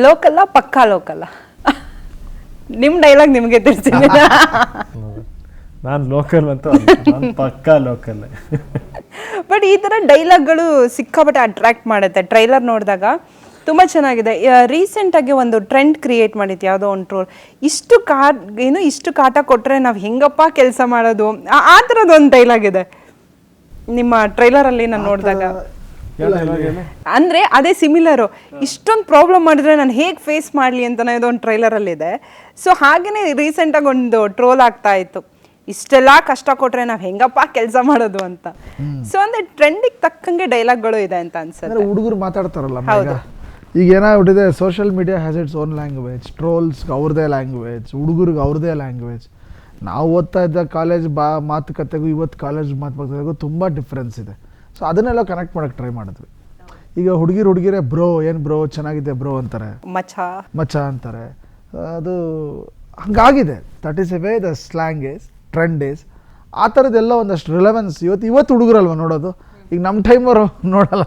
ಲೋಕಲ್ಲ ಪಕ್ಕಾ ಲೋಕಲ್ಲ ನಿಮ್ಮ ಡೈಲಾಗ್ ನಿಮಗೆ ತಿಳಿಸಿದೆ ನಾನು ಲೋಕಲ್ ಅಂತ ನಾನು ಪಕ್ಕಾ ಲೋಕಲ್ ಬಟ್ ಈ ಥರ ಡೈಲಾಗ್ಗಳು ಸಿಕ್ಕಾಪಟ್ಟೆ ಅಟ್ರಾಕ್ಟ್ ಮಾಡುತ್ತೆ. ಟ್ರೈಲರ್ ನೋಡಿದಾಗ ತುಂಬ ಚೆನ್ನಾಗಿದೆ. ರೀಸೆಂಟಾಗಿ ಒಂದು ಟ್ರೆಂಡ್ ಕ್ರಿಯೇಟ್ ಮಾಡಿತ್ತು ಯಾವುದೋ ಒಂದು ಟ್ರೋಲ್ ಇಷ್ಟು ಕಾ ಏನು ಇಷ್ಟು ಕಾಟ ಕೊಟ್ಟರೆ ನಾವು ಹೆಂಗಪ್ಪ ಕೆಲಸ ಮಾಡೋದು? ಆ- ಆ ಥರದ್ದು ಒಂದು ಡೈಲಾಗ್ ಇದೆ. ನಿಮ್ಮ ಟ್ರೈಲರಲ್ಲಿ ನಾನು ನೋಡಿದಾಗ. ಅಂದ್ರೆ ಅದೇ ಸಿಮಿಲರು ಇಷ್ಟೊಂದು ಪ್ರಾಬ್ಲಮ್ ಮಾಡಿದ್ರೆ ನಾನು ಹೇಗೆ ಫೇಸ್ ಮಾಡಲಿ ಅಂತ ಒಂದು ಟ್ರೈಲರ್ ಅಲ್ಲಿ ಇದೆ. ಸೊ ಹಾಗೇನೆ ರೀಸೆಂಟಾಗಿ ಒಂದು ಟ್ರೋಲ್ ಆಗ್ತಾ ಇತ್ತು. ಇಷ್ಟೆಲ್ಲ ಕಷ್ಟ ಕೊಟ್ರೆ ನಾವು ಹೆಂಗಪ್ಪ ಕೆಲಸ ಮಾಡೋದು ಅಂತ. ಸೊ ಅಂದ್ರೆ ಟ್ರೆಂಡಿಗೆ ತಕ್ಕಂಗೆ ಡೈಲಾಗ್ಗಳು ಇದೆ ಅಂತ ಅನ್ಸುತ್ತೆ. ಅಂದರೆ ಹುಡುಗರು ಮಾತಾಡ್ತಾರಲ್ಲ ಈಗ ಈಗ ಏನಾಗ್ಬಿಟ್ಟಿದೆ social media has its own language ಟ್ರೋಲ್ಸ್ಗೆ ಅವ್ರದೇ ಲ್ಯಾಂಗ್ವೇಜ್ ಹುಡುಗರಿಗೆ ಅವ್ರದ್ದೇ ಲ್ಯಾಂಗ್ವೇಜ್ ನಾವು ಓದ್ತಾ ಇದ್ದ ಕಾಲೇಜ್ ಬಾ ಮಾತುಕತೆಗೂ ಇವತ್ತು ಕಾಲೇಜ್ ಮಾತುಕತೆಗೂ ತುಂಬ ಡಿಫ್ರೆನ್ಸ್ ಇದೆ. ಸೊ ಅದನ್ನೆಲ್ಲ ಕನೆಕ್ಟ್ ಮಾಡೋಕ್ಕೆ ಟ್ರೈ ಮಾಡಿದ್ವಿ. ಈಗ ಹುಡುಗಿರು ಹುಡುಗಿರೇ ಬ್ರೋ ಏನು ಬ್ರೋ ಚೆನ್ನಾಗಿದೆ ಬ್ರೋ ಅಂತಾರೆ. ಮಚ ಮಚಾ ಅಂತಾರೆ. ಅದು ಹಂಗಾಗಿದೆ. That is a way the slang is trend is ಆ ಥರದ್ದೆಲ್ಲ ಒಂದಷ್ಟು ರಿಲೆವೆನ್ಸ್ ಇವತ್ತು ಇವತ್ತು ಹುಡುಗರಲ್ವ ನೋಡೋದು? ಈಗ ನಮ್ಮ ಟೈಮವರು ನೋಡಲ್ಲ.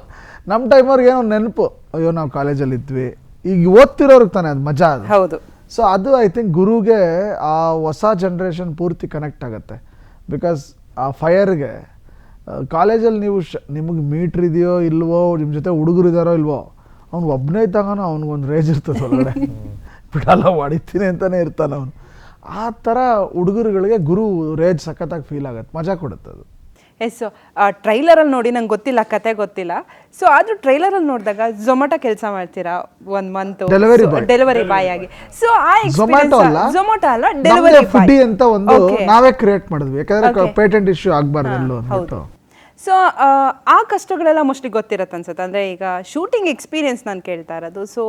ನಮ್ಮ ಟೈಮವ್ರಿಗೆ ಏನೋ ನೆನಪು. ಅಯ್ಯೋ ನಾವು ಕಾಲೇಜಲ್ಲಿ ಇದ್ವಿ ಈಗ ಓದ್ತಿರೋರ್ಗೆ ತಾನೇ ಅದು ಮಜಾ ಅದು. ಹೌದು. ಸೊ ಅದು ಐ ಥಿಂಕ್ ಗುರುಗೆ ಆ ಹೊಸ ಜನ್ರೇಷನ್ ಪೂರ್ತಿ ಕನೆಕ್ಟ್ ಆಗುತ್ತೆ. ಬಿಕಾಸ್ ಆ ಫೈರ್ಗೆ ಕಾಲೇಜಲ್ಲಿ ನೀವು ಶ ನಿಮಗೆ ಮೀಟ್ರ್ ಇದೆಯೋ ಇಲ್ವೋ ನಿಮ್ಮ ಜೊತೆ ಹುಡುಗರು ಇದ್ದಾರೋ ಇಲ್ವೋ ಅವ್ನು ಒಬ್ಬನೇ ಇದ್ದಾಗನೋ ಅವ್ನಿಗೊಂದು ರೇಜ್ ಇರ್ತದೆ ಒಳಗಡೆ. ಬಿಡಲ್ಲ ಹೊಡಿತೀನಿ ಅಂತಲೇ ಇರ್ತಾನೆ ಅವನು. ಆ ಥರ ಹುಡುಗರುಗಳಿಗೆ ಗುರು ರೇಜ್ ಸಖತ್ತಾಗಿ ಫೀಲ್ ಆಗುತ್ತೆ. ಮಜಾ ಕೊಡುತ್ತೆ ಅದು. ಎಸ್ ಟ್ರೈಲರಲ್ಲಿ ನೋಡಿ ನಂಗೆ ಗೊತ್ತಿಲ್ಲ ಕತೆ ಗೊತ್ತಿಲ್ಲ. ಸೊ ಆದರೂ ಟ್ರೈಲರಲ್ಲಿ ನೋಡಿದಾಗ ಝೊಮ್ಯಾಟೊ ಕೆಲಸ ಮಾಡ್ತೀರಾ? ಒಂದು ಮಂತ್ ಡೆಲಿವರಿ. ಡೆಲಿವರಿ ಬಾಯ್ ಆಗಿ. ಸೊ ಆ ಝೊಮ್ಯಾಟೊ ಅಲ್ಲ? ಝೊಮ್ಯಾಟೊ ಅಲ್ಲ ಡೆಲಿವರಿ ಫುಡ್ಡಿ ಅಂತ ಒಂದು ನಾವೇ ಕ್ರಿಯೇಟ್ ಮಾಡಿದ್ವಿ. ಯಾಕಂದ್ರೆ ಪೇಟೆಂಟ್ ಇಶ್ಯೂ ಆಗಬಾರ್ದು ಅಂತ ಅಂದ್ಬಿಟ್ಟು. ಸೊ ಆ ಕಷ್ಟಗಳೆಲ್ಲ ಮೋಸ್ಟ್ಲಿ ಗೊತ್ತಿರತ್ತೆ ಅನ್ಸುತ್ತೆ. ಅಂದರೆ ಈಗ ಶೂಟಿಂಗ್ ಎಕ್ಸ್ಪೀರಿಯನ್ಸ್ ನಾನು ಕೇಳ್ತಾ ಇರೋದು. ಸೊ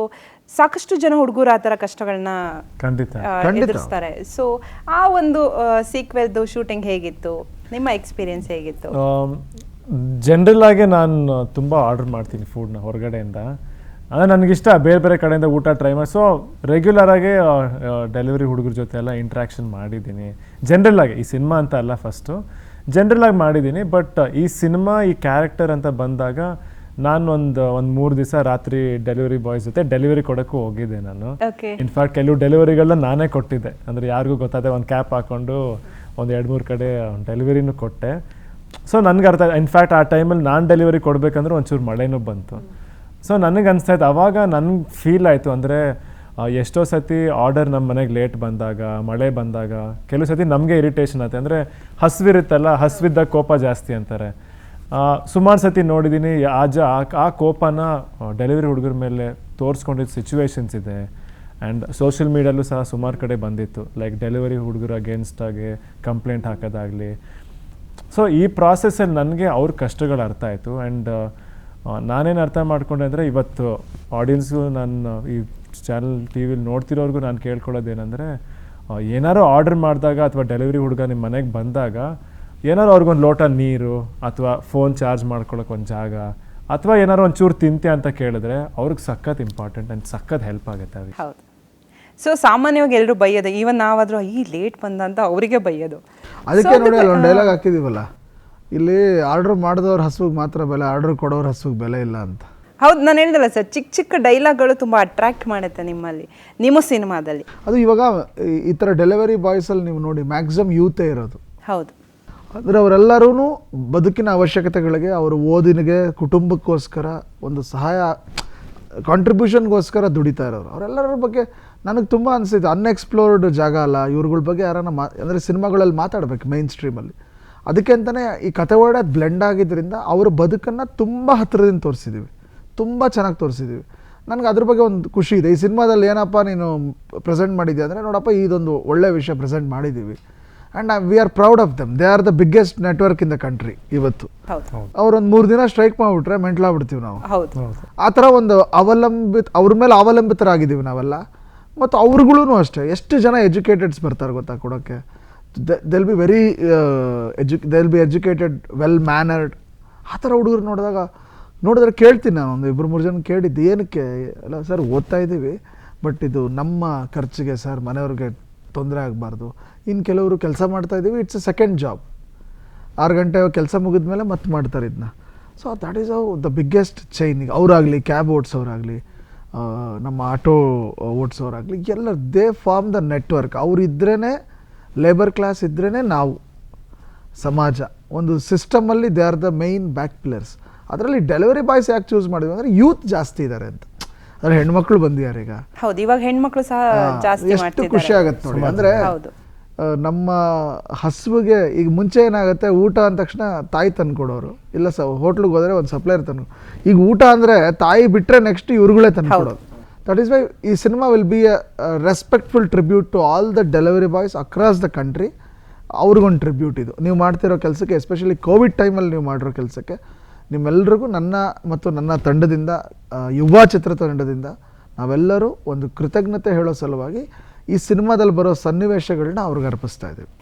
ಸಾಕಷ್ಟು ಜನ ಹುಡುಗರು ಆ ಥರ ಕಷ್ಟಗಳನ್ನ. ಎದುರಿಸ್ತಾರೆ. ಸೊ ಆ ಒಂದು ಸೀಕ್ವೆಲ್ದು ಶೂಟಿಂಗ್ ಹೇಗಿತ್ತು? ನಿಮ್ಮ ಎಕ್ಸ್ಪೀರಿಯನ್ಸ್ ಹೇಗಿತ್ತು? ಜನರಲ್ ಆಗಿ ನಾನು ತುಂಬ ಆರ್ಡರ್ ಮಾಡ್ತೀನಿ ಫುಡ್ನ ಹೊರಗಡೆಯಿಂದ. ಅಂದರೆ ನನಗಿಷ್ಟ ಬೇರೆ ಬೇರೆ ಕಡೆಯಿಂದ ಊಟ ಟ್ರೈ ಮಾಡಿ ಸೊ ರೆಗ್ಯುಲರ್ ಆಗಿ ಡೆಲಿವರಿ ಹುಡುಗರ ಜೊತೆ ಎಲ್ಲ ಇಂಟ್ರ್ಯಾಕ್ಷನ್ ಮಾಡಿದ್ದೀನಿ. ಜನರಲ್ ಆಗಿ ಈ ಸಿನಿಮಾ ಅಂತ ಅಲ್ಲ ಫಸ್ಟು ಜನರಲ್ ಆಗಿ ಮಾಡಿದ್ದೀನಿ ಬಟ್ ಈ ಸಿನಿಮಾ ಈ ಕ್ಯಾರೆಕ್ಟರ್ ಅಂತ ಬಂದಾಗ ನಾನು ಒಂದು ಒಂದು ಮೂರು ದಿವಸ ರಾತ್ರಿ ಡೆಲಿವರಿ ಬಾಯ್ ಜೊತೆ ಡೆಲಿವರಿ ಕೊಡೋಕ್ಕೂ ಹೋಗಿದ್ದೆ ನಾನು. ಇನ್ಫ್ಯಾಕ್ಟ್ ಕೆಲವು ಡೆಲಿವರಿಗಳನ್ನ ನಾನೇ ಕೊಟ್ಟಿದ್ದೆ. ಅಂದರೆ ಯಾರಿಗೂ ಗೊತ್ತಾದೆ ಒಂದು ಕ್ಯಾಪ್ ಹಾಕೊಂಡು ಒಂದು ಎರಡು ಮೂರು ಕಡೆ ಡೆಲಿವರಿನೂ ಕೊಟ್ಟೆ. ಸೊ ನನಗೆ ಅರ್ಥ ಇನ್ಫ್ಯಾಕ್ಟ್ ಆ ಟೈಮಲ್ಲಿ ನಾನು ಡೆಲಿವರಿ ಕೊಡಬೇಕಂದ್ರೆ ಒಂಚೂರು ಮಳೆನೂ ಬಂತು. ಸೊ ನನಗೆ ಅನಿಸ್ತಾ ಇತ್ತು ಅವಾಗ ನನಗೆ ಫೀಲ್ ಆಯಿತು ಅಂದರೆ ಎಷ್ಟೋ ಸತಿ ಆರ್ಡರ್ ನಮ್ಮ ಮನೆಗೆ ಲೇಟ್ ಬಂದಾಗ, ಮಳೆ ಬಂದಾಗ, ಕೆಲವು ಸತಿ ನಮಗೆ ಇರಿಟೇಷನ್ ಆಗುತ್ತೆ. ಅಂದರೆ ಹಸಿವಿರುತ್ತಲ್ಲ ಹಸಿವಿದ್ದಾಗ ಕೋಪ ಜಾಸ್ತಿ ಅಂತಾರೆ. ಸುಮಾರು ಸತಿ ನೋಡಿದ್ದೀನಿ ಆಜ ಆ ಕೋಪನ ಡೆಲಿವರಿ ಹುಡುಗರ ಮೇಲೆ ತೋರಿಸ್ಕೊಂಡಿದ್ದ ಸಿಚುವೇಶನ್ಸ್ ಇದೆ. ಆ್ಯಂಡ್ ಸೋಷಿಯಲ್ ಮೀಡಿಯಲ್ಲೂ ಸಹ ಸುಮಾರು ಕಡೆ ಬಂದಿತ್ತು. ಲೈಕ್ ಡೆಲಿವರಿ ಹುಡುಗರು ಅಗೇನ್ಸ್ಟಾಗಿ ಕಂಪ್ಲೇಂಟ್ ಹಾಕೋದಾಗಲಿ. ಸೊ ಈ ಪ್ರಾಸೆಸ್ಸಲ್ಲಿ ನನಗೆ ಅವ್ರ ಕಷ್ಟಗಳು ಅರ್ಥ ಆಯಿತು. ಆ್ಯಂಡ್ ನಾನೇನು ಅರ್ಥ ಮಾಡ್ಕೊಂಡೆ ಅಂದರೆ ಇವತ್ತು ಆಡಿಯನ್ಸ್ಗೂ ನಾನು ಈ ಚಾನಲ್ ಟಿ ವಿಲಿ ನೋಡ್ತಿರೋರ್ಗು ನಾನು ಕೇಳ್ಕೊಳ್ಳೋದೇನೆಂದರೆ ಏನಾರು ಆರ್ಡರ್ ಮಾಡಿದಾಗ ಅಥವಾ ಡೆಲಿವರಿ ಹುಡುಗ ನಿಮ್ಮ ಮನೆಗೆ ಬಂದಾಗ ಏನಾರು ಅವ್ರಿಗೊಂದು ಲೋಟ ನೀರು ಅಥವಾ ಫೋನ್ ಚಾರ್ಜ್ ಮಾಡ್ಕೊಳಕ್ಕೆ ಒಂದು ಜಾಗ ಅಥವಾ ಏನಾರು ಒಂಚೂರು ತಿಂತೆ ಅಂತ ಕೇಳಿದ್ರೆ ಅವ್ರಿಗೆ ಸಖತ್ ಇಂಪಾರ್ಟೆಂಟ್ ಆ್ಯಂಡ್ ಸಖತ್ ಹೆಲ್ಪ್ ಆಗುತ್ತೆ ಅವ್ರಿಗೆ. ಹೌದು. ಸೊ ಸಾಮಾನ್ಯವಾಗಿ ಎಲ್ಲರೂ ಬೈಯೋದು. ಈವನ್ ನಾವಾದರೂ ಈ ಲೇಟ್ ಬಂದ ಅಂತ ಅವರಿಗೆ ಬೈಯೋದು. ಅದಕ್ಕೆ ನೋಡಿ ಅಲ್ಲಿ ಒಂದು ಡೈಲಾಗ್ ಹಾಕಿದೀವಲ್ಲ. ಇಲ್ಲಿ ಆರ್ಡ್ರ್ ಮಾಡಿದವ್ರ ಹಸುವಿಗೆ ಮಾತ್ರ ಬೆಲೆ ಆರ್ಡ್ರ್ ಕೊಡೋರ ಹಸುವಿಗೆ ಬೆಲೆ ಇಲ್ಲ ಅಂತ. ಹೌದು ನಾನು ಹೇಳಿದಲ್ಲ ಸರ್ ಚಿಕ್ಕ ಚಿಕ್ಕ ಡೈಲಾಗ್ಗಳು ತುಂಬ ಅಟ್ರಾಕ್ಟ್ ಮಾಡುತ್ತೆ ನಿಮ್ಮಲ್ಲಿ ನಿಮ್ಮ ಸಿನಿಮಾದಲ್ಲಿ. ಅದು ಇವಾಗ ಈ- ಥರ ಡೆಲಿವರಿ ಬಾಯ್ಸಲ್ಲಿ ನೀವು ನೋಡಿ ಮ್ಯಾಕ್ಸಿಮಮ್ ಯೂತೇ ಇರೋದು. ಹೌದು. ಅಂದರೆ ಅವರೆಲ್ಲರೂ ಬದುಕಿನ ಅವಶ್ಯಕತೆಗಳಿಗೆ ಅವರ ಓದಿನಿಗೆ ಕುಟುಂಬಕ್ಕೋಸ್ಕರ ಒಂದು ಸಹಾಯ ಕಾಂಟ್ರಿಬ್ಯೂಷನ್ಗೋಸ್ಕರ ದುಡಿತಾ ಇರೋರು. ಅವರೆಲ್ಲರ ಬಗ್ಗೆ ನನಗೆ ತುಂಬ ಅನಿಸಿದ್ದು ಅನ್ಎಕ್ಸ್ಪ್ಲೋರ್ಡ್ ಜಾಗ ಅಲ್ಲ ಇವ್ರುಗಳ ಬಗ್ಗೆ ಯಾರನ್ನ ಮಾ ಅಂದರೆ ಸಿನಿಮಾಗಳಲ್ಲಿ ಮಾತಾಡಬೇಕು ಮೈನ್ ಸ್ಟ್ರೀಮಲ್ಲಿ ಅದಕ್ಕೆ ಅಂತಲೇ ಈ ಕತೆ ಒಳ್ಳೆ ಬ್ಲೆಂಡ್ ಆಗಿದ್ದರಿಂದ ಅವರ ಬದುಕನ್ನು ತುಂಬ ಹತ್ತಿರದಿಂದ ತೋರಿಸಿದ್ದೀವಿ ತುಂಬ ಚೆನ್ನಾಗಿ ತೋರಿಸಿದ್ದೀವಿ ನನಗೆ ಅದ್ರ ಬಗ್ಗೆ ಒಂದು ಖುಷಿ ಇದೆ. ಈ ಸಿನಿಮಾದಲ್ಲಿ ಏನಪ್ಪ ನೀನು ಪ್ರೆಸೆಂಟ್ ಮಾಡಿದ್ದೆ ಅಂದರೆ ನೋಡಪ್ಪ ಇದೊಂದು ಒಳ್ಳೆಯ ವಿಷಯ ಪ್ರೆಸೆಂಟ್ ಮಾಡಿದ್ದೀವಿ and we are proud of them they are the biggest network in the country ಇವತ್ತು. ಹೌದು. ಅವ್ರೊಂದು ಮೂರು ದಿನ ಸ್ಟ್ರೈಕ್ ಮಾಡಿಬಿಟ್ರೆ ಮೆಂಟ್ಲಾಗ್ಬಿಡ್ತೀವಿ ನಾವು. ಹೌದು. ಆ ಥರ ಒಂದು ಅವಲಂಬಿತ ಅವ್ರ ಮೇಲೆ ಅವಲಂಬಿತರಾಗಿದ್ದೀವಿ ನಾವೆಲ್ಲ. ಮತ್ತು ಅವ್ರುಗಳೂ ಅಷ್ಟೇ. ಎಷ್ಟು ಜನ ಎಜುಕೇಟೆಡ್ಸ್ ಬರ್ತಾರೆ ಗೊತ್ತಾ ಕೊಡೋಕ್ಕೆ? They'll be very edu they'll be educated well mannered ಆ ಥರ ಹುಡುಗರು ನೋಡಿದಾಗ ನೋಡಿದ್ರೆ ಕೇಳ್ತೀನಿ ನಾನು ಒಂದು ಇಬ್ಬರು ಮೂರು ಜನ ಕೇಳಿದ್ದು ಏನಕ್ಕೆ? ಅಲ್ಲ, ಸರ್, ಓದ್ತಾ ಇದ್ದೀವಿ ಬಟ್ ಇದು ನಮ್ಮ ಖರ್ಚಿಗೆ ಸರ್, ಮನೆಯವ್ರಿಗೆ ತೊಂದರೆ ಆಗಬಾರ್ದು. ಇನ್ನು ಕೆಲವರು ಕೆಲಸ ಮಾಡ್ತಾ ಇದ್ದೀವಿ ಇಟ್ಸ್ ಎ ಸೆಕೆಂಡ್ ಜಾಬ್ ಆರು ಗಂಟೆ ಕೆಲಸ ಮುಗಿದ ಮೇಲೆ ಮತ್ತೆ ಮಾಡ್ತಾರೆ ಇದನ್ನ so that is of the biggest chain ಈಗ ಅವರಾಗಲಿ ಕ್ಯಾಬ್ ಓಡಿಸೋರಾಗಲಿ ನಮ್ಮ ಆಟೋ ಓಡಿಸೋರಾಗಲಿ ಎಲ್ಲ ದೇ ಫಾರ್ಮ್ ದ ನೆಟ್ವರ್ಕ್ ಅವ್ರು ಇದ್ರೇ ಲೇಬರ್ ಕ್ಲಾಸ್ ಇದ್ರೇ ನಾವು, ಸಮಾಜ. ಒಂದು ಸಿಸ್ಟಮಲ್ಲಿ they are the main back players ಅದರಲ್ಲಿ ಡೆಲಿವರಿ ಬಾಯ್ಸ್ ಯಾಕೆ ಚೂಸ್ ಮಾಡಿದ್ವಿ ಅಂದ್ರೆ ಯೂತ್ ಜಾಸ್ತಿ ಇದ್ದಾರೆ ಅಂತ. ಅಂದ್ರೆ ಹೆಣ್ಮಕ್ಳು ಬಂದಿದ್ದಾರೆ ಈಗ. ಹೌದು ಇವಾಗ ಹೆಣ್ಮಕ್ಳು ಸಹ ಜಾಸ್ತಿ ಎಷ್ಟು ಖುಷಿ ಆಗುತ್ತೆ ನೋಡಿ. ಅಂದರೆ ಹೌದು. ನಮ್ಮ ಹಸುವಿಗೆ ಈಗ ಮುಂಚೆ ಏನಾಗುತ್ತೆ ಊಟ ಅಂದ ತಕ್ಷಣ ತಾಯಿ ತಂದ್ಕೊಡೋರು. ಇಲ್ಲ ಸ ಹೋಟ್ಲಿಗೆ ಹೋದರೆ ಒಂದು ಸಪ್ಲೈಯರ್ ತಂದು ಈಗ ಊಟ ಅಂದರೆ ತಾಯಿ ಬಿಟ್ಟರೆ ನೆಕ್ಸ್ಟ್ ಇವ್ರುಗಳೇ ತಂದ್ಕೊಡೋದು. ದಟ್ ಈಸ್ ವೈ ಈ cinema will be a respectful tribute to all the delivery boys across the country ಅವ್ರಿಗೊಂದು ಟ್ರಿಬ್ಯೂಟ್ ಇದು. ನೀವು ಮಾಡ್ತಿರೋ ಕೆಲಸಕ್ಕೆ ಎಸ್ಪೆಷಲಿ ಕೋವಿಡ್ ಟೈಮಲ್ಲಿ ನೀವು ಮಾಡಿರೋ ಕೆಲಸಕ್ಕೆ ನಿಮ್ಮೆಲ್ಲರಿಗೂ ನನ್ನ ಮತ್ತು ನನ್ನ ತಂಡದಿಂದ ಯುವ ಚಿತ್ರತಂಡದಿಂದ ನಾವೆಲ್ಲರೂ ಒಂದು ಕೃತಜ್ಞತೆ ಹೇಳೋ ಸಲುವಾಗಿ ಈ ಸಿನಿಮಾದಲ್ಲಿ ಬರೋ ಸನ್ನಿವೇಶಗಳನ್ನ ಅವ್ರಿಗೆ ಅರ್ಪಿಸ್ತಾ ಇದ್ದೀವಿ.